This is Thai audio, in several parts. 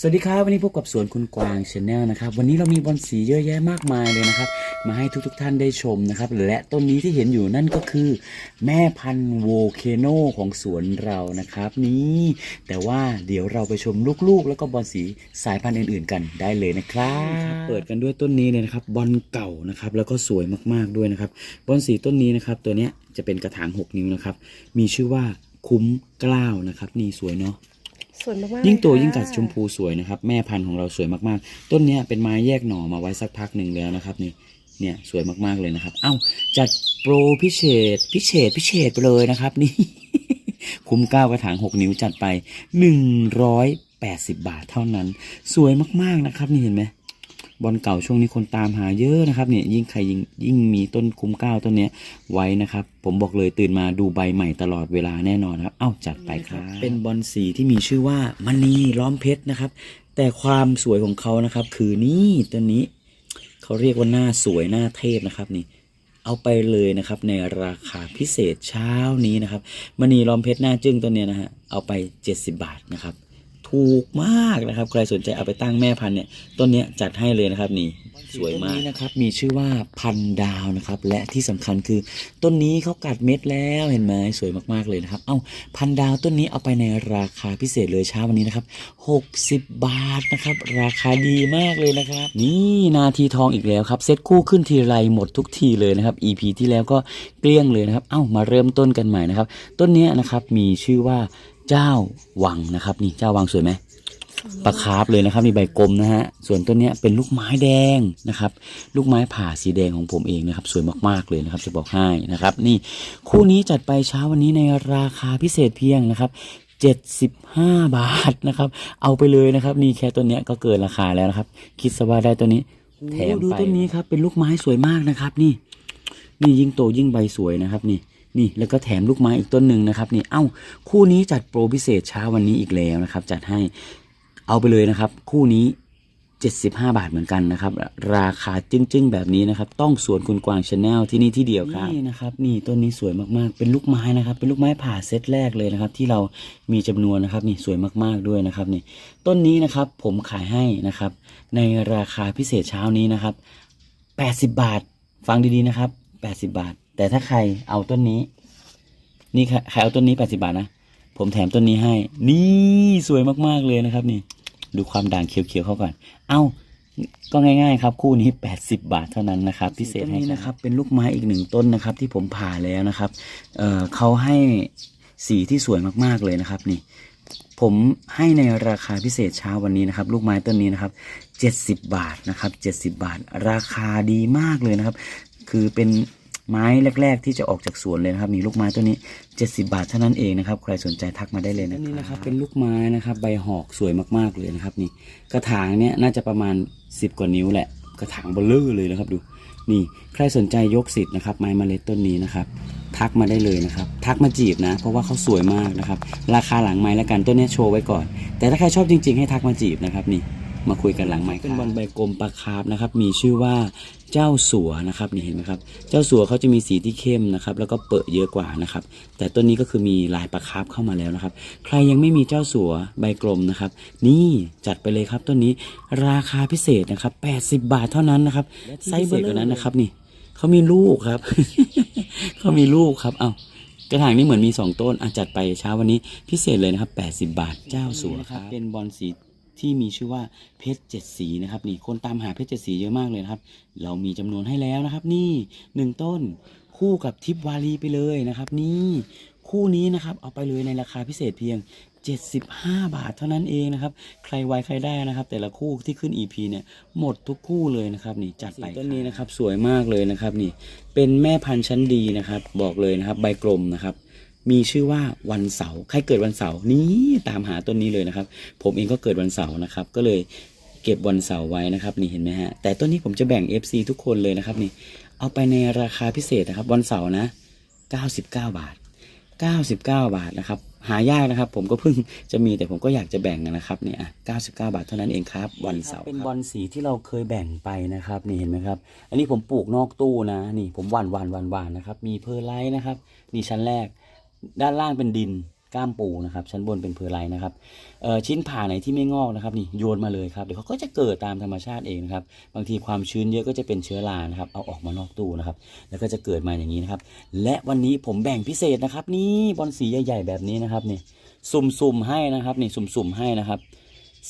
สวัสดีครับวันนี้พบกับสวนคุณกวางชาแนลนะครับวันนี้เรามีบอลสีเยอะแยะมากมายเลยนะครับ มาให้ทุกๆทท่านได้ชมนะครับ และต้นนี้ที่เห็นอยู่นั่นก็คือ แม่พันธุ์โวเคโนของสวนเรานะครับ นี่แต่ว่าเดี๋ยวเราไปชมลูกๆ แล้วก็บอลสีสายพันธุ์อื่น ๆ กันได้เลยนะครับ เปิดกันด้วยต้นนี้เลยนะครับบอลเก่านะครับแล้วก็สวยมากๆด้วยนะครับบอลสีต้นนี้นะครับตัวเนี้ยจะเป็นกระถาง 6 นิ้วนะครับมีชื่อว่าคุ้มกล้าวนะครับนี่สวยเนาะ สวยมากๆยิ่งโตยิ่งกัดชมพูสวยนะครับ แม่พันธุ์ของเราสวยมากๆ ต้นเนี้ยเป็นไม้แยกหน่อมาไว้สักพักหนึ่งแล้วนะครับนี่เนี่ยสวยมากๆเลยนะครับ เอ้าจัดโปรพิเศษพิเศษพิเศษไปเลยนะครับ นี่ คุ้มเก้ากระถาง6นิ้วจัดไป180บาทเท่านั้น สวยมากๆนะครับ นี่เห็นไหม บอลเก่าช่วงนี้คนตามหาเยอะนะครับเนี่ยยิ่งใครยิ่งยิ่งมีต้นคุ้มเก้าต้นเนี้ยไว้นะครับ ผมบอกเลยตื่นมาดูใบใหม่ตลอดเวลาแน่นอนครับ เอ้าจัดไปครับ เป็นบอลสีที่มีชื่อว่ามณีล้อมเพชรนะครับ แต่ความสวยของเขานะครับ คือนี่ตัวนี้เขาเรียกว่าหน้าสวยหน้าเทพนะครับนี่เอาไปเลยนะครับในราคาพิเศษเช้านี้นะครับมณีล้อมเพชรหน้าจึ้งตัวเนี้ยนะฮะเอาไป 70 บาทนะครับ ถูกมากนะครับ ใครสนใจเอาไปตั้งแม่พันธุ์เนี่ยต้นนี้จัดให้เลยนะครับนี่ สวยมากนะครับมีชื่อว่าพันดาวนะครับ และที่สำคัญคือต้นนี้เขากัดเม็ดแล้วเห็นไหมสวยมากๆเลยนะครับ เอ้าพันดาวต้นนี้เอาไปในราคาพิเศษเลยเช้าวันนี้นะครับ 60 บาทนะครับ ราคาดีมากเลยนะครับ นี่นาทีทองอีกแล้วครับเซตคู่ขึ้นทีไรหมดทุกทีเลยนะครับ EP ที่แล้วก็เกลี้ยงเลยนะครับ เอ้ามาเริ่มต้นกันใหม่นะครับ ต้นนี้นะครับมีชื่อว่าเจ้าวังนะครับ นี่เจ้าวังสวยไหม ปลาคาร์ฟเลยนะครับนี่ใบกลมนะฮะส่วนต้นเนี้ยเป็นลูกไม้แดงนะครับ ลูกไม้ผ่าสีแดงของผมเองนะครับ สวยมากๆเลยนะครับจะบอกให้นะครับ นี่คู่นี้จัดไปเช้าวันนี้ในราคาพิเศษเพียงนะครับ75 บาทนะครับ เอาไปเลยนะครับ นี่แค่ต้นเนี้ยก็เกินราคาแล้วนะครับ คิดซะว่าได้ต้นนี้แถมไปดูต้นนี้ครับเป็นลูกไม้สวยมากนะครับ นี่ นี่ยิ่งโตยิ่งใบสวยนะครับ นี่นี่แล้วก็แถมลูกไม้อีกต้นหนึ่งนะครับ นี่เอ้าคู่นี้จัดโปรพิเศษเช้าวันนี้อีกแล้วนะครับ จัดให้ เอาไปเลยนะครับ คู่นี้ 75 บาทเหมือนกันนะครับ ราคาจึ้งๆ แบบนี้นะครับ ต้องสวนคุณกวางชาแนลที่นี่ที่เดียวครับนี่นะครับ นี่ต้นนี้สวยมากๆ เป็นลูกไม้นะครับ เป็นลูกไม้ผ่าเซตแรกเลยนะครับ ที่เรามีจำนวนนะครับ นี่สวยมากๆด้วยนะครับนี่ต้นนี้นะครับ ผมขายให้นะครับ ในราคาพิเศษเช้านี้นะครับ 80 บาท ฟังดีๆนะครับ 80 บาท แต่ถ้าใครเอาต้นนี้ นี่ใครเอาต้นนี้ 80 บาทนะผมแถมต้นนี้ให้ นี่สวยมากๆเลยนะครับนี่ ดูความด่างเขียวๆเขาก่อน เอ้า ก็ง่ายๆครับ คู่นี้ 80 บาทเท่านั้นนะครับ พิเศษให้นะครับ เป็นลูกไม้อีกหนึ่งต้นนะครับ ที่ผมผ่าแล้วนะครับ เอ่อเขาให้สีที่สวยมากๆเลยนะครับ นี่ ผมให้ในราคาพิเศษเช้าวันนี้นะครับ ลูกไม้ต้นนี้นะครับ 70 บาทนะครับ 70 บาท ราคาดีมากเลยนะครับ คือเป็น ไม้แรก ๆ ที่จะออกจากสวนเลยนะครับนี่ลูกไม้ตัวนี้ 70 บาทเท่านั้นเองนะครับ ใครสนใจทักมาได้เลยนะครับนี่นะครับเป็นลูกไม้นะครับใบหอกสวยมากๆเลยนะครับนี่กระถางเนี้ยน่าจะประมาณ 10 กว่านิ้วแหละ กระถางเบลเลอร์เลยนะครับดู นี่ใครสนใจยกสิทธิ์นะครับไม้เมล็ดต้นนี้นะครับทักมาได้เลยนะครับ ทักมาจีบนะ เพราะว่าเขาสวยมากนะครับ ราคาหลังไม้แล้วกันต้นนี้โชว์ไว้ก่อน แต่ถ้าใครชอบจริง ๆ ให้ทักมาจีบนะครับนี่ มาคุยกันหลังไม้เป็นบอลใบกลมปลาคาร์ฟนะครับ มีชื่อว่าเจ้าสัวนะครับนี่เห็นไหมครับ เจ้าสัวเขาจะมีสีที่เข้มนะครับ แล้วก็เปิดเยอะกว่านะครับ แต่ต้นนี้ก็คือมีลายปลาคาร์ฟเข้ามาแล้วนะครับ ใครยังไม่มีเจ้าสัวใบกลมนะครับ นี่จัดไปเลยครับต้นนี้ราคาพิเศษนะครับ 80 บาทเท่านั้นนะครับไซส์เบอร์กว่านั้นนะครับนี่เขามีลูกครับเขามีลูกครับเอ้ากระถางนี้เหมือนมีสองต้นอะจัดไปเช้าวันนี้พิเศษเลยนะครับ 80 บาทเจ้าสัวครับ เป็นบอลสี ที่มีชื่อว่าเพชรเจ็ดสีนะครับนี่คนตามหาเพชรเจ็ดสีเยอะมากเลยนะครับ เรามีจำนวนให้แล้วนะครับ นี่หนึ่งต้นคู่กับทิพวารีไปเลยนะครับ นี่คู่นี้นะครับเอาไปเลยในราคาพิเศษเพียง 75 บาทเท่านั้นเองนะครับ ใครไวใครได้นะครับ แต่ละคู่ที่ขึ้น EP เนี่ยหมดทุกคู่เลยนะครับนี่จัดไปต้นนี้นะครับสวยมากเลยนะครับนี่เป็นแม่พันธุ์ชั้นดีนะครับ บอกเลยนะครับ ใบกลมนะครับ มีชื่อว่าวันเสาร์ใครเกิดวันเสาร์นี่ตามหาต้นนี้เลยนะครับ ผมเองก็เกิดวันเสาร์นะครับ ก็เลยเก็บวันเสาร์ไว้นะครับนี่เห็นไหมฮะแต่ต้นนี้ผมจะแบ่ง FC ทุกคนเลยนะครับนี่เอาไปในราคาพิเศษนะครับ วันเสาร์นะ 99 บาท 99 บาทนะครับหายากนะครับ ผมก็เพิ่งจะมีแต่ผมก็อยากจะแบ่งนะครับเนี่ยอะ99 บาทเท่านั้นเองครับ วันเสาร์เป็นบอลสีที่เราเคยแบ่งไปนะครับนี่เห็นไหมครับ อันนี้ผมปลูกนอกตู้นะ นี่ผมหว่านหว่านหว่านหว่านนะครับ มีเพอร์ไลท์นะครับ นี่ชั้นแรก ด้านล่างเป็นดินก้ามปูนะครับ ชั้นบนเป็นเพอร์ไลน์นะครับชิ้นผ่าไหนที่ไม่งอกนะครับนี่โยนมาเลยครับเดี๋ยวเขาก็จะเกิดตามธรรมชาติเองนะครับ บางทีความชื้นเยอะก็จะเป็นเชื้อรานะครับ เอาออกมานอกตู้นะครับ แล้วก็จะเกิดมาอย่างนี้นะครับ และวันนี้ผมแบ่งพิเศษนะครับ นี่บอลสีใหญ่ๆแบบนี้นะครับนี่สุ่มๆให้นะครับนี่สุ่มๆให้นะครับ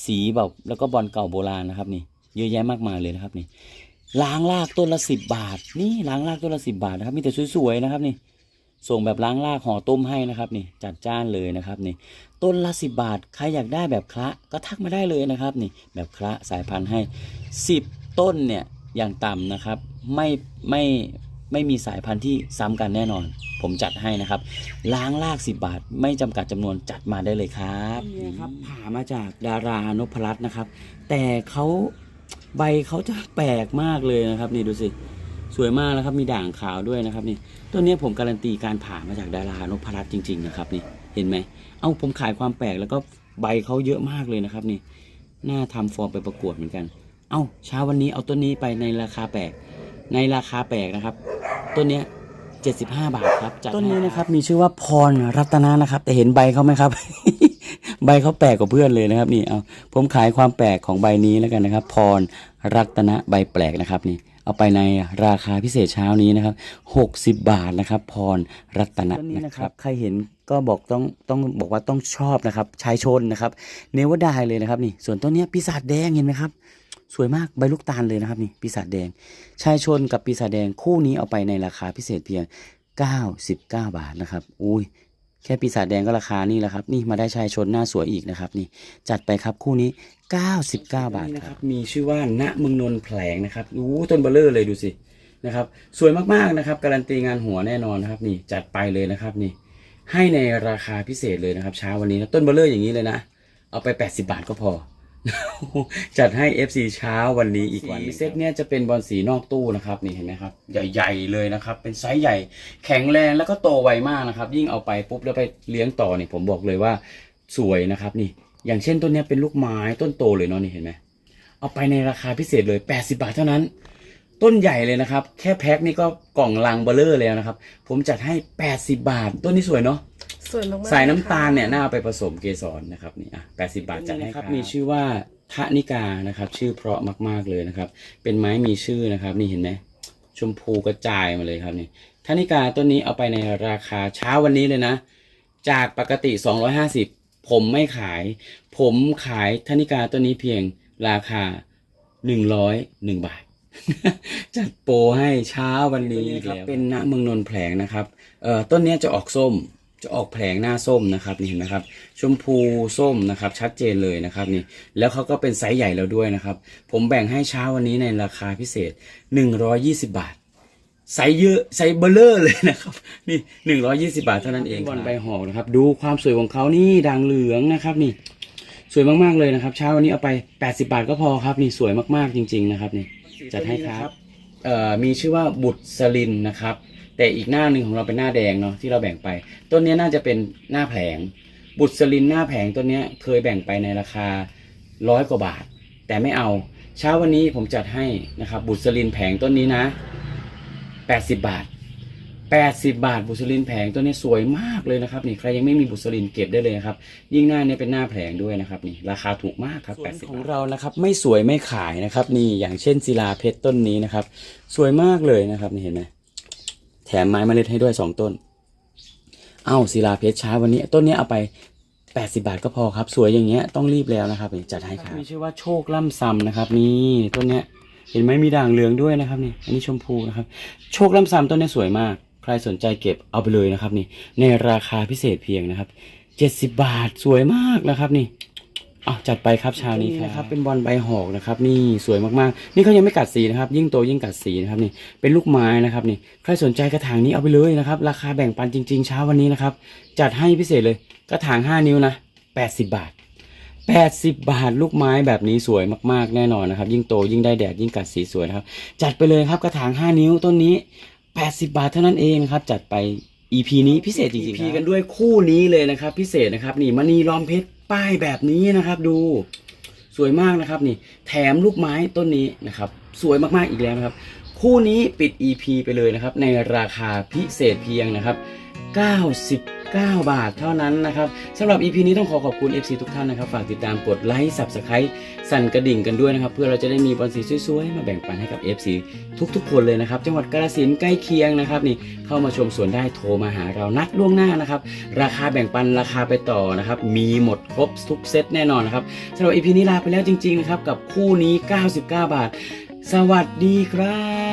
สีแบบแล้วก็บอลเก่าโบราณนะครับนี่เยอะแยะมากมายเลยนะครับนี่ล้างรากต้นละสิบบาท นี่ล้างรากต้นละสิบบาทนะครับมีแต่สวยๆนะครับนี่ ส่งแบบล้างรากห่อต้มให้นะครับนี่จัดจ้านเลยนะครับนี่ต้นละสิบบาทใครอยากได้แบบคละก็ทักมาได้เลยนะครับนี่แบบคละสายพันธุ์ให้สิบต้นเนี่ยอย่างต่ำนะครับไม่ไม่ไม่มีสายพันธุ์ที่ซ้ำกันแน่นอน ผมจัดให้นะครับ ล้างรากสิบบาท ไม่จำกัดจำนวนจัดมาได้เลยครับนี่ครับผ่ามาจากดารานพรัตน์นะครับ แต่เขาใบเขาจะแปลกมากเลยนะครับ นี่ดูสิ สวยมากนะครับมีด่างขาวด้วยนะครับนี่ต้นนี้ผมการันตีการผ่ามาจากดารานพรัตน์จริง ๆ นะครับนี่เห็นไหมเอาผมขายความแปลกแล้วก็ใบเขาเยอะมากเลยนะครับนี่น่าทำฟอร์มไปประกวดเหมือนกัน เอาเช้าวันนี้เอาต้นนี้ไปในราคาแปลกในราคาแปลกนะครับ ต้นเนี้ย75 บาทครับต้นนี้นะครับมีชื่อว่าพรรัตนานะครับ แต่เห็นใบเขาไหมครับ ใบเขาแปลกกว่าเพื่อนเลยนะครับ นี่เอาผมขายความแปลกของใบนี้แล้วกันนะครับ พรรัตนะใบแปลกนะครับนี่เอาไปในราคาพิเศษเช้านี้นะครับ 60 บาทนะครับ พรรัตนะนะครับ ใครเห็นก็บอกต้องต้องบอกว่าต้องชอบนะครับ ชายชนนะครับ เนวดายเลยนะครับนี่ ส่วนต้นนี้ปีศาจแดงเห็นไหมครับ สวยมากใบลูกตาลเลยนะครับนี่ปีศาจแดง ชายชนกับปีศาจแดงคู่นี้เอาไปในราคาพิเศษเพียง 99 บาทนะครับ อุ้ย แค่ปีศาจแดงก็ราคานี่แหละครับ นี่มาได้ชายชนหน้าสวยอีกนะครับ นี่จัดไปครับคู่นี้ 99 บาทครับ มีชื่อว่าณเมืองนนท์แผลงนะครับอู้ต้นเบลเลอร์เลยดูสินะครับสวยมากๆนะครับ การันตีงานหัวแน่นอนนะครับ นี่จัดไปเลยนะครับนี่ ให้ในราคาพิเศษเลยนะครับ เช้าวันนี้นะต้นเบลเลอร์อย่างนี้เลยนะ เอาไป 80 บาทก็พอ จัดให้ FC เช้าวันนี้อีกวันหนึ่งเซตเนี้ยจะเป็นบอลสีนอกตู้นะครับนี่เห็นไหมครับใหญ่ๆเลยนะครับ เป็นไซส์ใหญ่แข็งแรงแล้วก็โตไวมากนะครับ ยิ่งเอาไปปุ๊บแล้วไปเลี้ยงต่อเนี่ยผมบอกเลยว่าสวยนะครับนี่ อย่างเช่นต้นเนี้ยเป็นลูกไม้ต้นโตเลยเนาะนี่เห็นไหมเอาไปในราคาพิเศษเลย 80 บาทเท่านั้น ต้นใหญ่เลยนะครับ แค่แพ็คนี่ก็กล่องลังเบลเลอร์แล้วนะครับ ผมจัดให้ 80 บาท ต้นนี้สวยเนาะ สวยมากๆสายน้ำตาลเนี่ยค่ะน่าเอาไปผสมเกสรนะครับนี่อะ80บาทจัดให้ครับต้นนี้นะครับมีชื่อว่าทะนิกานะครับ ชื่อเพราะมาก ๆเลยนะครับ เป็นไม้มีชื่อนะครับ นี่เห็นไหมชมพูกระจายมาเลยครับนี่ทะนิกาต้นนี้เอาไปในราคาเช้าวันนี้เลยนะ จากปกติ 250 ผมไม่ขาย ผมขายทนิกาต้นนี้เพียงราคา 101 บาทจัดโปรให้เช้าวันนี้ครับเป็นณเมืองนนท์แผลงนะครับเอ่อต้นเนี้ยจะออกส้ม จะออกแผลงหน้าส้มนะครับนี่เห็นไหมครับ ชมพูส้มนะครับ ชัดเจนเลยนะครับนี่ แล้วเขาก็เป็นไซส์ใหญ่แล้วด้วยนะครับ ผมแบ่งให้เช้าวันนี้ในราคาพิเศษ 120 บาทไซส์เยอะไซส์เบลเลอร์เลยนะครับ นี่หนึ่งร้อยี่สิบาทเท่านั้นเองบอลใบหอกนะครับ ดูความสวยของเขานี่ด่างเหลืองนะครับนี่ สวยมากๆเลยนะครับ เช้าวันนี้เอาไป 80 บาทก็พอครับ นี่สวยมากๆจริง ๆ นะครับนี่จัดให้ครับเอ่อมีชื่อว่าบุตรสลินนะครับ แต่อีกหน้าหนึ่งของเราเป็นหน้าแดงเนาะที่เราแบ่งไป ต้นนี้น่าจะเป็นหน้าแผง บุตรสลินหน้าแผงต้นนี้เคยแบ่งไปในราคาร้อยกว่าบาท แต่ไม่เอาเช้าวันนี้ผมจัดให้นะครับ บุตรสลินแผงต้นนี้นะ 80 บาท 80 บาท บุษลินแผงตัวนี้สวยมากเลยนะครับนี่ใครยังไม่มีบุษลินเก็บได้เลยครับ ยิ่งหน้าเนี้เป็นหน้าแผงด้วยนะครับนี่ราคาถูกมากครับ80ของเรานะครับ ไม่สวยไม่ขายนะครับ นี่อย่างเช่นศิลาเพชรต้นนี้นะครับ สวยมากเลยนะครับนี่เห็นไหม แถมไม้เมล็ดให้ด้วย 2 ต้น เอ้าศิลาเพชรช้าวันนี้ ต้นนี้เอาไป 80 บาทก็พอครับ สวยอย่างเงี้ยต้องรีบแล้วนะครับจัดให้ครับมีชื่อว่าโชคล่ำซำนะครับนี่ต้นเนี้ยเห็นไหมมีด่างเหลืองด้วยนะครับนี่อันนี้ชมพูนะครับ โชคล่ำซำต้นนี้สวยมาก ใครสนใจเก็บเอาไปเลยนะครับนี่ในราคาพิเศษเพียงนะครับ 70 บาทสวยมากนะครับนี่ อาจัดไปครับเชาวนี้ครับเป็นบอลใบหอกนะครับนี่สวยมากๆ นี่เขายังไม่กัดสีนะครับ ยิ่งโตยิ่งกัดสีนะครับนี่เป็นลูกไม้นะครับนี่ใครสนใจกระถางนี้เอาไปเลยนะครับ ราคาแบ่งปันจริง ๆ เช้าวันนี้นะครับ จัดให้พิเศษเลยกระถาง 5 นิ้วนะ 80 บาท 80 บาทลูกไม้แบบนี้สวยมากๆ แน่นอนนะครับ ยิ่งโตยิ่งได้แดดยิ่งกัดสีสวยนะครับ จัดไปเลยครับกระถาง 5 นิ้วต้นนี้ 80 บาทเท่านั้นเองนะครับจัดไป EP นี้พิเศษจริงๆ EP กันด้วยคู่นี้เลยนะครับ พิเศษนะครับนี่มณีล้อมเพชร ป้ายแบบนี้นะครับดูสวยมากนะครับนี่แถมลูกไม้ต้นนี้นะครับ สวยมากๆอีกแล้วนะครับ คู่นี้ปิด EP ไปเลยนะครับ ในราคาพิเศษเพียงนะครับ 99 9 บาทเท่านั้นนะครับสำหรับ EP นี้ต้องขอขอบคุณ FC ทุกท่านนะครับ ฝากติดตามกดไลค์ Subscribe สั่นกระดิ่งกันด้วยนะครับ เพื่อเราจะได้มีบอลสีสวยๆ มาแบ่งปันให้กับ FC ทุกๆ คนเลยนะครับ จังหวัดกาฬสินธุ์ใกล้เคียงนะครับนี่เข้ามาชมสวนได้โทรมาหาเรานัดล่วงหน้านะครับ ราคาแบ่งปันราคาไปต่อนะครับ มีหมดครบทุกเซตแน่นอนนะครับสำหรับ EP นี้ลาไปแล้วจริงๆนะครับกับคู่นี้ 99 บาท สวัสดีครับ